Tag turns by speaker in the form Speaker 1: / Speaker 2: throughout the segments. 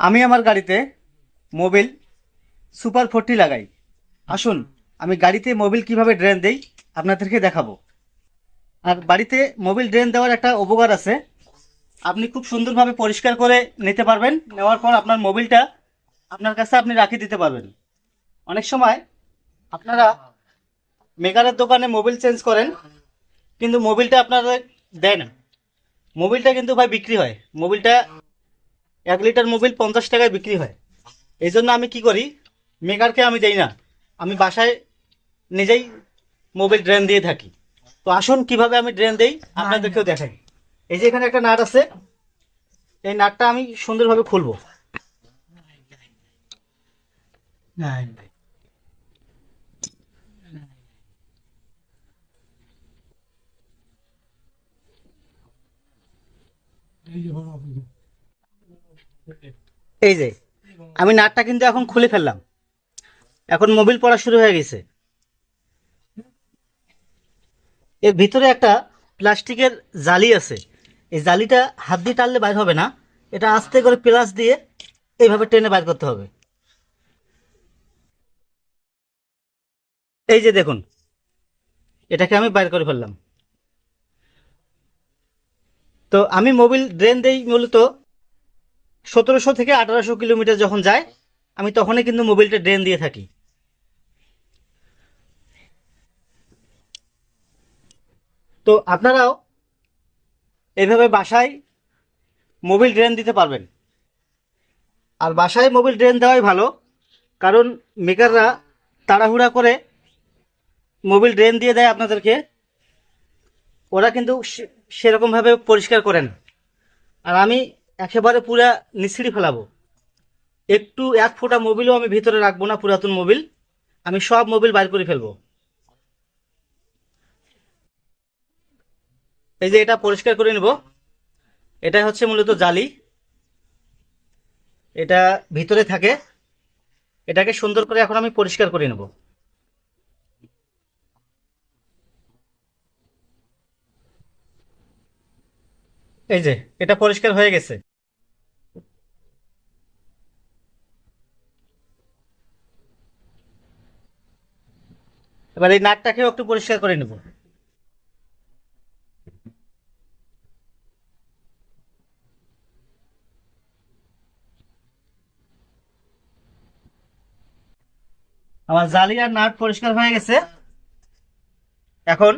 Speaker 1: আমি আমার গাড়িতে মোবিল সুপার ফোরটি লাগাই। আসুন, আমি গাড়িতে মোবিল কীভাবে ড্রেন দেই আপনাদেরকে দেখাবো। আর বাড়িতে মোবিল ড্রেন দেওয়ার একটা উপকার আছে। আপনি খুব সুন্দরভাবে পরিষ্কার করে নিতে পারবেন। নেওয়ার পর আপনার মোবিলটা আপনার কাছে আপনি রাখিয়ে দিতে পারবেন। অনেক সময় আপনারা মেকারের দোকানে মোবিল চেঞ্জ করেন, কিন্তু মোবিলটা আপনারা দেয় না। মোবিলটা কিন্তু ভাই বিক্রি হয়। মোবিলটা এক লিটার মোবিল পঞ্চাশ টাকায় বিক্রি হয়। এই জন্য আমি কি করি মেকারকে আমি দেই না। আমি বাসায় নিজেই মোবিল ড্রেন দিয়ে থাকি। তো আসুন কীভাবে আমি ড্রেন দেই আপনাদেরকেও দেখাই। এই যে এখানে একটা নাট আছে এই নাটটা আমি সুন্দরভাবে খুলবো। এই যে, আমি নাটটা কিন্তু এখন খুলে ফেললাম। এখন মোবিল পড়া শুরু হয়ে গেছে। এর ভিতরে একটা প্লাস্টিকের জালি আছে। এই জালিটা হাত দিয়ে টানলে বাইর হবে না। এটা আস্তে করে প্লাস দিয়ে এইভাবে টেনে বাইর করতে হবে। এই যে দেখুন, এটাকে আমি বাইর করে ফেললাম। তো আমি মোবিল ড্রেন দেই মূলত সতেরোশো থেকে আঠারোশো কিলোমিটার যখন যায়, আমি তখনই কিন্তু মোবিলটা ড্রেন দিয়ে থাকি। তো আপনারাও এইভাবে বাসায় মোবিল ড্রেন দিতে পারবেন। আর বাসায় মোবিল ড্রেন দেওয়াই ভালো, কারণ মেকাররা তাড়াহুড়া করে মোবিল ড্রেন দিয়ে দেয় আপনাদেরকে। ওরা কিন্তু সেরকমভাবে পরিষ্কার করেন। আর আমি একেবারে পুরা নিঃসিড়ি ফেলাবো। একটু এক ফোঁটা মোবিলও আমি ভিতরে রাখব না, পুরাতন মোবিল। আমি সব মোবিল বাইর করে ফেলব। এই যে এটা পরিষ্কার করে নেব। এটা হচ্ছে মূলত জালি। এটা ভিতরে থাকে। এটাকে সুন্দর করে এখন আমি পরিষ্কার করে নেব। এই যে, এটা পরিষ্কার হয়ে গেছে। এবার এই নাটটাকেও একটু পরিষ্কার করে নেব। আমার জালি আর নাট পরিষ্কার হয়ে গেছে। এখন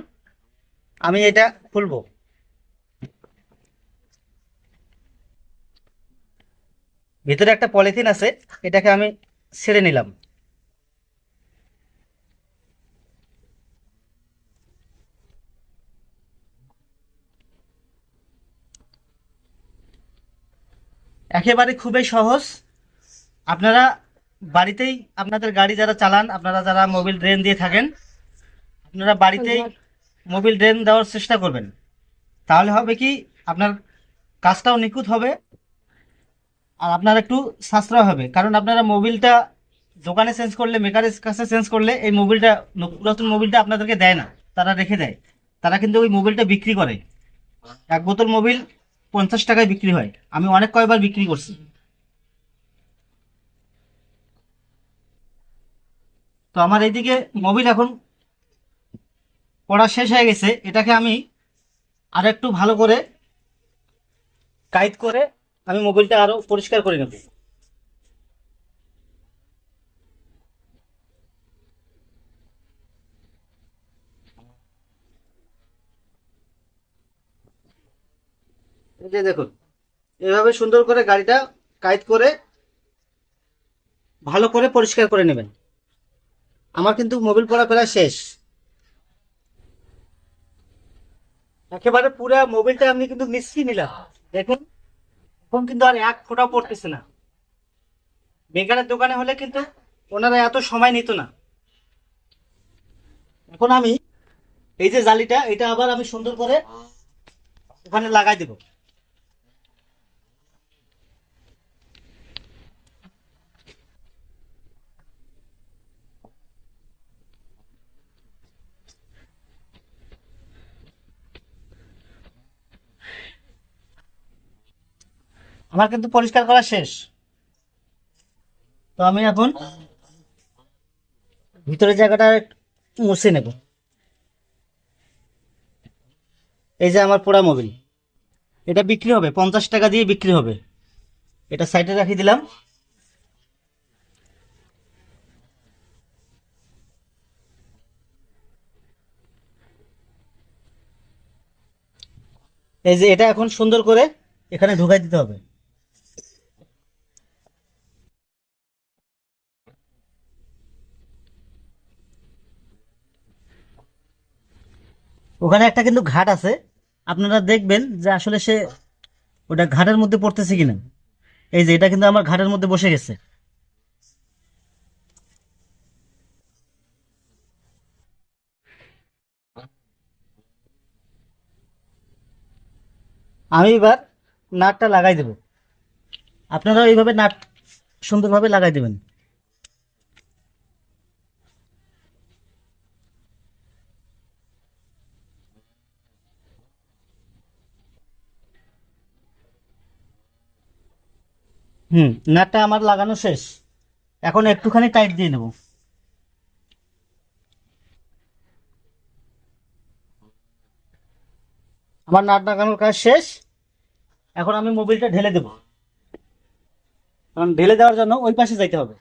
Speaker 1: আমি এটা খুলবো। ভিতরে একটা পলিথিন আছে, এটাকে আমি ছেড়ে নিলাম। একেবারে খুবই সহজ। আপনারা বাড়িতেই আপনাদের গাড়ি যারা চালান আপনারা যারা মোবিল ড্রেন দিয়ে থাকেন আপনারা বাড়িতেই মোবিল ড্রেন দেওয়ার চেষ্টা করবেন। তাহলে হবে কি আপনার কাজটাও নিখুঁত হবে আর আপনার একটু সাশ্রয় হবে। কারণ আপনারা মোবিলটা দোকানে চেঞ্জ করলে মেকারের কাছে চেঞ্জ করলে এই মোবিলটা ন- পুরাতন মোবিলটা আপনাদেরকে দেয় না। তারা রেখে দেয়। তারা কিন্তু ওই মোবিলটা বিক্রি করে। এক বোতল মোবিল পঞ্চাশ টাকায় বিক্রি হয়। আমি অনেক কয়বার বিক্রি করছি। তো আমার এইদিকে মোবিল এখন পড়া শেষ হয়ে গেছে। এটাকে আমি আর একটু ভালো করে কাইট করে আমি মোবিলটা আরও পরিষ্কার করে নেব। যে দেখুন, এভাবে সুন্দর করে গাড়িটা কাইট করে ভালো করে পরিষ্কার করে নেবেন। আমার কিন্তু মোবিল পড়া প্রায় শেষ। একেবারে পুরো মোবিলটা আমি কিন্তু মিশিয়ে নিলাম। দেখুন, এখন কিন্তু আর এক ফোঁটাও পড়তেছে না। বেকারের দোকানে হলে কিন্তু ওনারা এত সময় নিত না। এখন আমি এই যে জালিটা, এটা আবার আমি সুন্দর করে ওখানে লাগাই দেব। আমার কিন্তু পরিষ্কার করা শেষ। তো আমি এখন ভিতরের জায়গাটা মুছে নেব। এই যে আমার পোড়া মোবিল এটা বিক্রি হবে, পঞ্চাশ টাকা দিয়ে বিক্রি হবে। এটা সাইডে রাখি দিলাম। এই যে এটা এখন সুন্দর করে এখানে ঢুকাই দিতে হবে। ওখানে একটা কিন্তু ঘাট আছে। আপনারা দেখবেন যে আসলে সে ওটা ঘাটের মধ্যে পড়তেছে কিনা। এই যে এটা কিন্তু আমার ঘাটের মধ্যে বসে গেছে। আমি এবার নাটটা লাগাই দেব। আপনারা এইভাবে নাট সুন্দরভাবে লাগাই দেবেন। হুম। নাটটা আমার লাগানো শেষ। এখন একটুখানি টাইট দিয়ে নেব। আমার নাট লাগানোর কাজ শেষ। এখন আমি মোবিলটা ঢেলে দেব। কারণ ঢেলে দেওয়ার জন্য ওই পাশে যাইতে হবে।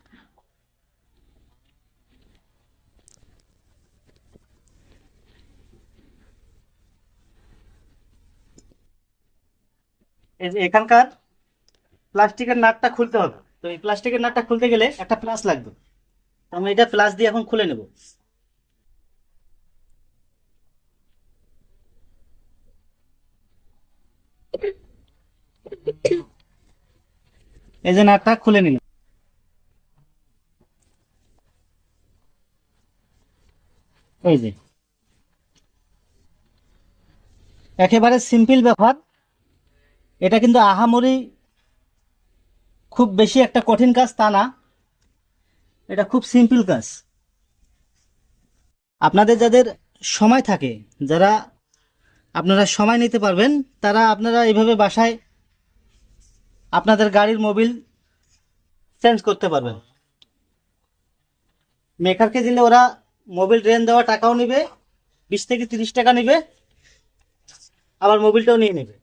Speaker 1: এখানকার প্লাস্টিকের নাটটা খুলতে হবে। তো এই প্লাস্টিকের নাটটা খুলতে গেলে একটা প্লাস লাগবে। তো আমি এটা প্লাস দিয়ে এখন খুলে নেব। এই যে নাটটা খুলে নিলাম। এই যে। একেবারে সিম্পল ব্যাপার এটা কিন্তু আহামরি খুব বেশি একটা কঠিন কাজ তা না। এটা খুব সিম্পল কাজ। আপনাদের যাদের সময় থাকে, যারা আপনারা সময় নিতে পারবেন, তারা আপনারা এইভাবে বাসায় আপনাদের গাড়ির মোবিল চেঞ্জ করতে পারবেন। মেকারকে দিলে ওরা মোবিল ড্রেন দেওয়া টাকাও নেবে, বিশ থেকে তিরিশ টাকা নেবে, আবার মোবিলটাও নিয়ে নেবে।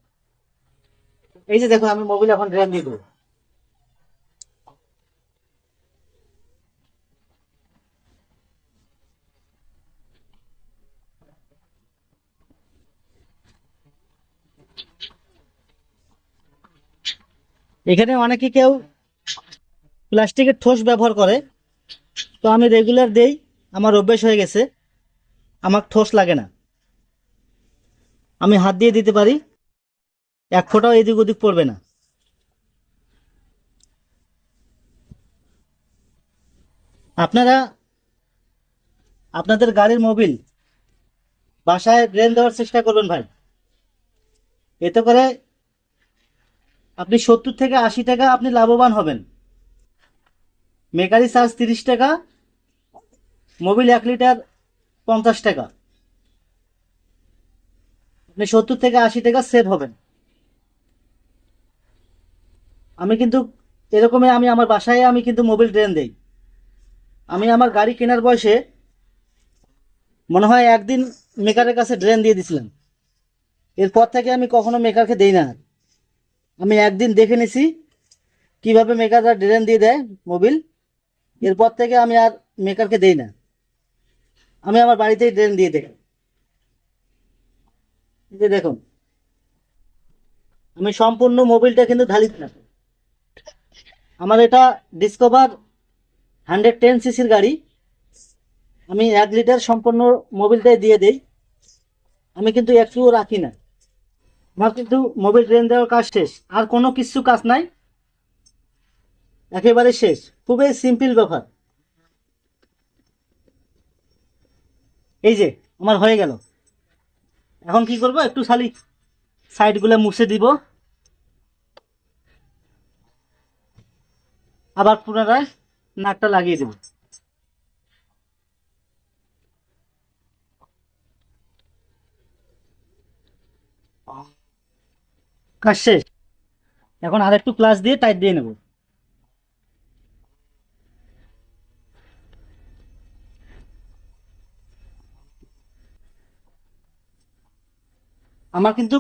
Speaker 1: এই যে দেখো, আমি মোবিল এখন ড্রেন দিয়ে দেবো। এখানে অনেকে কেউ প্লাস্টিকের ঠোস ব্যবহার করে। তো আমি রেগুলার দেই, আমার অভ্যেস হয়ে গেছে। আমার ঠোস লাগে না। আমি হাত দিয়ে দিতে পারি, এক ফোঁটাও এদিক ওদিক পড়বে না। আপনারা আপনাদের গাড়ির মোবিল বাসায় ড্রেন দেওয়ার চেষ্টা করবেন ভাই। এতে করে আপনি সত্তর থেকে আশি টাকা আপনি লাভবান হবেন। মেকারি চার্জ তিরিশ টাকা, মোবিল এক লিটার পঞ্চাশ টাকা। আপনি সত্তর থেকে আশি টাকা সেভ হবেন। আমি কিন্তু এরকমই আমি আমার বাসায় আমি কিন্তু মোবিল ড্রেন দেই। আমি আমার গাড়ি কেনার বয়সে মনে হয় একদিন মেকারের কাছে ড্রেন দিয়ে দিছিলাম। এরপর থেকে আমি কখনো মেকারকে দেই না। আমি একদিন দেখে নিছি কীভাবে মেকাররা ড্রেন দিয়ে দেয় মোবিল এরপর থেকে আমি আর মেকারকে দেই না। আমি আমার বাড়িতেই ড্রেন দিয়ে যে দেখুন, আমি সম্পূর্ণ মোবিলটা কিন্তু ঢালি না। আমার এটা ডিসকভার হান্ড্রেড টেন সিসির গাড়ি। আমি এক লিটার সম্পূর্ণ মোবিলটাই দিয়ে দেই। আমি কিন্তু একটুও রাখি না। আমার কিন্তু মোবিল ট্রেন দেওয়ার কাজ শেষ। আর কোনো কিছু কাজ নাই। একেবারে শেষ। খুবই সিম্পল ব্যাপার। এই যে, আমার হয়ে গেল। এখন কি করব? একটু খালি সাইডগুলো মুছে দিব। আবার পুনরায় নাকটা লাগিয়ে দেব। কাজ শেষ। এখন আর একটু ক্লাস দিয়ে টাইট দিয়ে নেব। আমার কিন্তু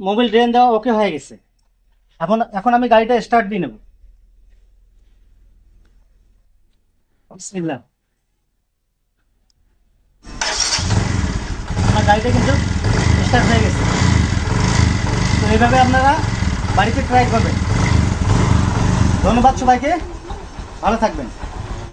Speaker 1: মোবাইল ড্রেন দেওয়া ওকে হয়ে গেছে। এখন এখন আমি গাড়িটা স্টার্ট দিয়ে নেব। আমার গাড়িটা কিন্তু স্টার্ট হয়ে গেছে। তো এইভাবে আপনারা বাড়িতে ট্রাই করবেন। ধন্যবাদ সবাইকে। ভালো থাকবেন।